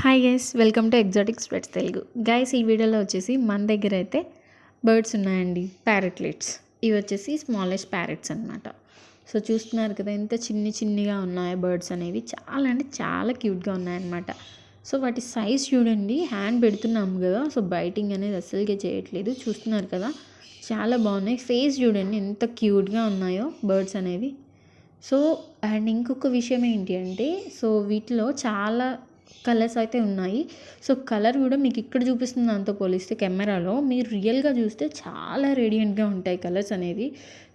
Hi guys welcome to Exotic Spreads Telugu guys ఈ వీడియోలో వచ్చేసి మన దగ్గర అయితే బర్డ్స్ ఉన్నాయండి ప్యారెట్లెట్స్ ఇవి వచ్చేసి స్మాలెస్ట్ ప్యారెట్స్ అనమాట సో చూస్తున్నారు కదా ఎంత చిన్ని చిన్నిగా ఉన్నాయి బర్డ్స్ అనేవి. చాలా అంటే చాలా క్యూట్గా ఉన్నాయన్నమాట. సో వాటి సైజ్ చూడండి హ్యాండ్ పెడుతున్నాము కదా. సో బైటింగ్ అనేది అస్సలుగా చేయట్లేదు. చూస్తున్నారు కదా చాలా బాగున్నాయి. ఫేస్ చూడండి ఎంత క్యూట్గా ఉన్నాయో బర్డ్స్ అనేవి. సో అండ్ ఇంకొక విషయం ఏంటి అంటే సో వీటిలో చాలా కలర్స్ అయితే ఉన్నాయి. సో కలర్ కూడా మీకు ఇక్కడ చూపిస్తున్న దాంతో పోలిస్తే కెమెరాలో మీరు రియల్గా చూస్తే చాలా రేడియంట్గా ఉంటాయి కలర్స్ అనేవి.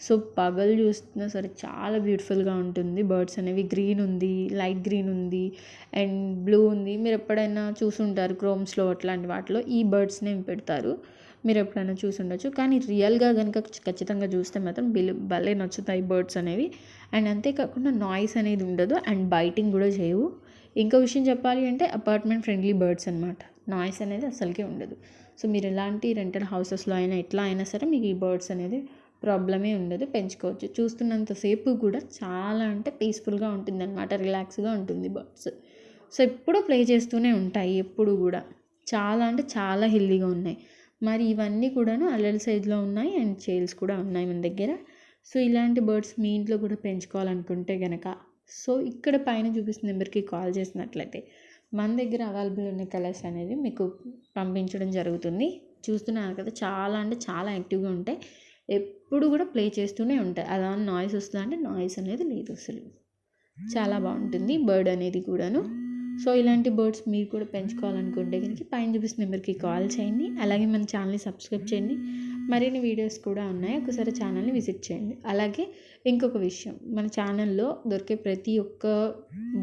సో పగలు చూస్తున్నా సరే చాలా బ్యూటిఫుల్గా ఉంటుంది. బర్డ్స్ అనేవి గ్రీన్ ఉంది లైట్ గ్రీన్ ఉంది అండ్ బ్లూ ఉంది. మీరు ఎప్పుడైనా చూసుంటారు క్రోమ్స్లో అట్లాంటి వాటిలో ఈ బర్డ్స్నే పెడతారు. మీరు ఎప్పుడైనా చూసి ఉండొచ్చు కానీ రియల్గా కనుక ఖచ్చితంగా చూస్తే మాత్రం బిల్ భలే నచ్చుతాయి బర్డ్స్ అనేవి. అండ్ అంతేకాకుండా నాయిస్ అనేది ఉండదు. అండ్ బైటింగ్ కూడా చేయవు. ఇంకో విషయం చెప్పాలి అంటే అపార్ట్మెంట్ ఫ్రెండ్లీ బర్డ్స్ అనమాట నాయిస్ అనేది అసలుకే ఉండదు. సో మీరు ఎలాంటి రెంటెడ్ హౌసెస్లో అయినా ఎట్లా అయినా సరే మీకు ఈ బర్డ్స్ అనేది ప్రాబ్లమే ఉండదు. పెంచుకోవచ్చు. చూస్తున్నంతసేపు కూడా చాలా అంటే పీస్ఫుల్గా ఉంటుంది అనమాట రిలాక్స్గా ఉంటుంది బర్డ్స్ సో ఎప్పుడూ ప్లే చేస్తూనే ఉంటాయి. ఎప్పుడు కూడా. చాలా అంటే చాలా హెల్దీగా ఉన్నాయి. మరి ఇవన్నీ కూడాను అల్లెల్ సైజులో ఉన్నాయి అండ్ చేల్స్ కూడా ఉన్నాయి మన దగ్గర. సో ఇలాంటి బర్డ్స్ మీ ఇంట్లో కూడా పెంచుకోవాలనుకుంటే కనుక సో ఇక్కడ పైన చూపిస్తున్న నెంబర్కి కాల్ చేసినట్లయితే మన దగ్గర అవైలబుల్ ఉన్న కలర్స్ అనేది మీకు పంపించడం జరుగుతుంది. చూస్తున్నారు కదా చాలా అంటే చాలా యాక్టివ్గా ఉంటాయి. ఎప్పుడు కూడా ప్లే చేస్తూనే ఉంటాయి. అలా నాయిస్ వస్తుందంటే నాయిస్ అనేది లేదు అసలు. చాలా బాగుంటుంది బర్డ్ అనేది కూడాను. సో ఇలాంటి బర్డ్స్ మీరు కూడా పెంచుకోవాలనుకుంటే కనుక పైన చూపిస్తున్న నెంబర్కి కాల్ చేయండి. అలాగే మన ఛానల్ని సబ్స్క్రైబ్ చేయండి. మరిన్ని వీడియోస్ కూడా ఉన్నాయి. ఒకసారి ఛానల్ని విజిట్ చేయండి. అలాగే ఇంకొక విషయం మన ఛానల్లో దొరికే ప్రతి ఒక్క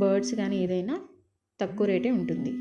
బర్డ్స్ కానీ ఏదైనా తక్కువ రేటే ఉంటుంది.